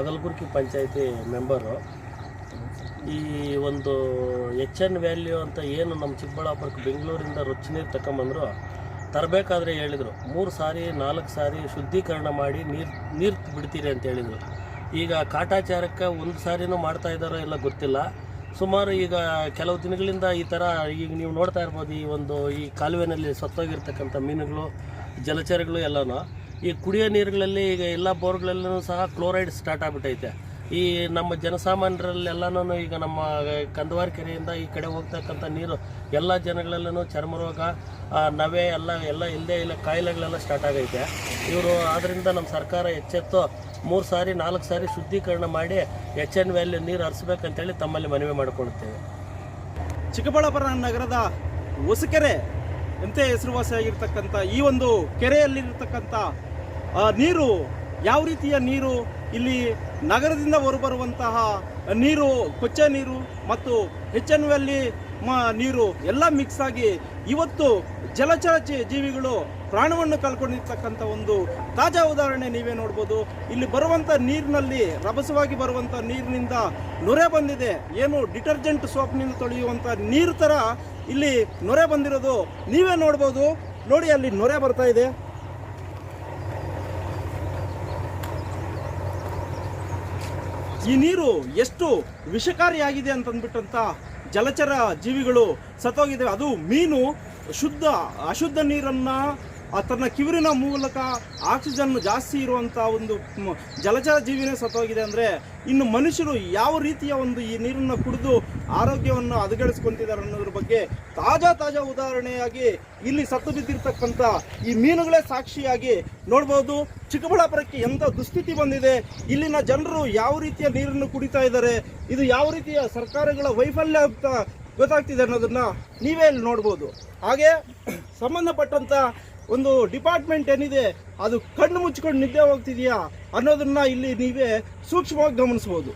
Agalagurki panchayat member. ಈ ಒಂದು H N value ಅಂತ ಏನು ನಮ್ಮ ಚಿಕ್ಕಬಳ್ಳಾಪುರಕ್ಕೆ ಬೆಂಗಳೂರಿಂದ ರುಚಿ ನೀರು ತಗೊಂಬಂದರು ತರಬೇಕಾದ್ರೆ ಹೇಳಿದರು. ಮೂರು ಸಾರಿ, ನಾಲ್ಕು ಸಾರಿ ಶುದ್ಧೀಕರಣ ಮಾಡಿ ನೀರು ನೀರು ಬಿಡ್ತೀರಿ ಅಂತ ಹೇಳಿದರು. ಈಗ ಕಾಟಾಚಾರಕ್ಕೆ ಒಂದು ಸಾರಿನೂ ಮಾಡ್ತಾ ಇದ್ದಾರೋ ಇಲ್ಲ ಗೊತ್ತಿಲ್ಲ. ಸುಮಾರು ಈಗ ಕೆಲವು ದಿನಗಳಿಂದ ಈ ಥರ ಈಗ ನೀವು ನೋಡ್ತಾ ಇರ್ಬೋದು ಈ ಒಂದು ಈ ಕಾಲುವೆನಲ್ಲಿ ಸತ್ತೋಗಿರ್ತಕ್ಕಂಥ ಮೀನುಗಳು, ಜಲಚರಗಳು ಎಲ್ಲನೂ. ಈ ಕುಡಿಯೋ ನೀರುಗಳಲ್ಲಿ ಈಗ ಎಲ್ಲ ಬೋರ್ಗಳಲ್ಲೂ ಸಹ ಕ್ಲೋರೈಡ್ ಸ್ಟಾರ್ಟ್ ಆಗಿಬಿಟ್ಟೈತೆ. ಈ ನಮ್ಮ ಜನಸಾಮಾನ್ಯರಲ್ಲೆಲ್ಲನೂ ಈಗ ನಮ್ಮ ಕಂದವಾರ ಕೆರೆಯಿಂದ ಈ ಕಡೆ ಹೋಗ್ತಕ್ಕಂಥ ನೀರು ಎಲ್ಲ ಜನಗಳಲ್ಲೂ ಚರ್ಮರೋಗ ನವೆ ಎಲ್ಲ ಎಲ್ಲ ಇಲ್ಲದೆ ಇಲ್ಲ, ಕಾಯಿಲೆಗಳೆಲ್ಲ ಸ್ಟಾರ್ಟ್ ಆಗೈತೆ. ಇವರು ಆದ್ದರಿಂದ ನಮ್ಮ ಸರ್ಕಾರ ಎಚ್ಚೆತ್ತು ಮೂರು ಸಾರಿ, ನಾಲ್ಕು ಸಾರಿ ಶುದ್ಧೀಕರಣ ಮಾಡಿ ಎಚ್ ಎನ್ ವ್ಯಾಲ್ಯೂ ನೀರು ಹರಿಸ್ಬೇಕಂತೇಳಿ ತಮ್ಮಲ್ಲಿ ಮನವಿ ಮಾಡಿಕೊಳ್ತೇವೆ. ಚಿಕ್ಕಬಳ್ಳಾಪುರ ನಗರದ ಹೊಸಕೆರೆ ಎಂತೆ ಹೆಸರುವಾಸಿಯಾಗಿರ್ತಕ್ಕಂಥ ಈ ಒಂದು ಕೆರೆಯಲ್ಲಿರ್ತಕ್ಕಂಥ ನೀರು, ಯಾವ ರೀತಿಯ ನೀರು? ಇಲ್ಲಿ ನಗರದಿಂದ ಹೊರಬರುವಂತಹ ನೀರು, ಕೊಚ್ಚ ನೀರು ಮತ್ತು ಎಚ್ ಎನ್ ವ್ಯಾಲಿ ನೀರು ಎಲ್ಲ ಮಿಕ್ಸ್ ಆಗಿ ಇವತ್ತು ಜಲಚರ ಜೀವಿಗಳು ಪ್ರಾಣವನ್ನು ಕಳ್ಕೊಂಡಿರ್ತಕ್ಕಂಥ ಒಂದು ತಾಜಾ ಉದಾಹರಣೆ ನೀವೇ ನೋಡ್ಬೋದು. ಇಲ್ಲಿ ಬರುವಂಥ ನೀರಿನಲ್ಲಿ, ರಭಸವಾಗಿ ಬರುವಂಥ ನೀರಿನಿಂದ ನೊರೆ ಬಂದಿದೆ. ಏನು ಡಿಟರ್ಜೆಂಟ್ ಸೋಪ್ನಿಂದ ತೊಳೆಯುವಂಥ ನೀರು ಥರ ಇಲ್ಲಿ ನೊರೆ ಬಂದಿರೋದು ನೀವೇ ನೋಡ್ಬೋದು. ನೋಡಿ ಅಲ್ಲಿ ನೊರೆ ಬರ್ತಾ ಇದೆ. ಈ ನೀರು ಎಷ್ಟು ವಿಷಕಾರಿಯಾಗಿದೆ ಅಂತಂದ್ಬಿಟ್ಟಂತ ಜಲಚರ ಜೀವಿಗಳು ಸತ್ತೋಗಿದ್ದಾವೆ. ಅದು ಮೀನು ಶುದ್ಧ ಅಶುದ್ಧ ನೀರನ್ನ ತನ್ನ ಕಿವಿರಿನ ಮೂಲಕ ಆಕ್ಸಿಜನ್ ಜಾಸ್ತಿ ಇರುವಂತ ಒಂದು ಜಲಚರ ಜೀವಿನೇ ಸತ್ತೋಗಿದೆ ಅಂದ್ರೆ ಇನ್ನು ಮನುಷ್ಯರು ಯಾವ ರೀತಿಯ ಒಂದು ಈ ನೀರನ್ನು ಕುಡಿದು ಆರೋಗ್ಯವನ್ನು ಹದಗೆಡಿಸ್ಕೊಂತಿದ್ದಾರೆ ಅನ್ನೋದ್ರ ಬಗ್ಗೆ ತಾಜಾ ತಾಜಾ ಉದಾಹರಣೆಯಾಗಿ ಇಲ್ಲಿ ಸತ್ತು ಬಿದ್ದಿರ್ತಕ್ಕಂಥ ಈ ಮೀನುಗಳೇ ಸಾಕ್ಷಿಯಾಗಿ ನೋಡ್ಬೋದು. ಚಿಕ್ಕಬಳ್ಳಾಪುರಕ್ಕೆ ಎಂಥ ದುಸ್ಥಿತಿ ಬಂದಿದೆ. ಇಲ್ಲಿನ ಜನರು ಯಾವ ರೀತಿಯ ನೀರನ್ನು ಕುಡಿತಾ ಇದ್ದಾರೆ. ಇದು ಯಾವ ರೀತಿಯ ಸರ್ಕಾರಗಳ ವೈಫಲ್ಯ ಗೊತ್ತಾಗ್ತಿದೆ ಅನ್ನೋದನ್ನ ನೀವೇ ಇಲ್ಲಿ ನೋಡ್ಬೋದು. ಹಾಗೆ ಸಂಬಂಧಪಟ್ಟಂತ ಒಂದು ಡಿಪಾರ್ಟ್ಮೆಂಟ್ ಏನಿದೆ ಅದು ಕಣ್ಣು ಮುಚ್ಕೊಂಡು ನಿದ್ದೆ ಹೋಗ್ತಿದೆಯಾ ಅನ್ನೋದನ್ನ ಇಲ್ಲಿ ನೀವೇ ಸೂಕ್ಷ್ಮವಾಗಿ ಗಮನಿಸ್ಬೋದು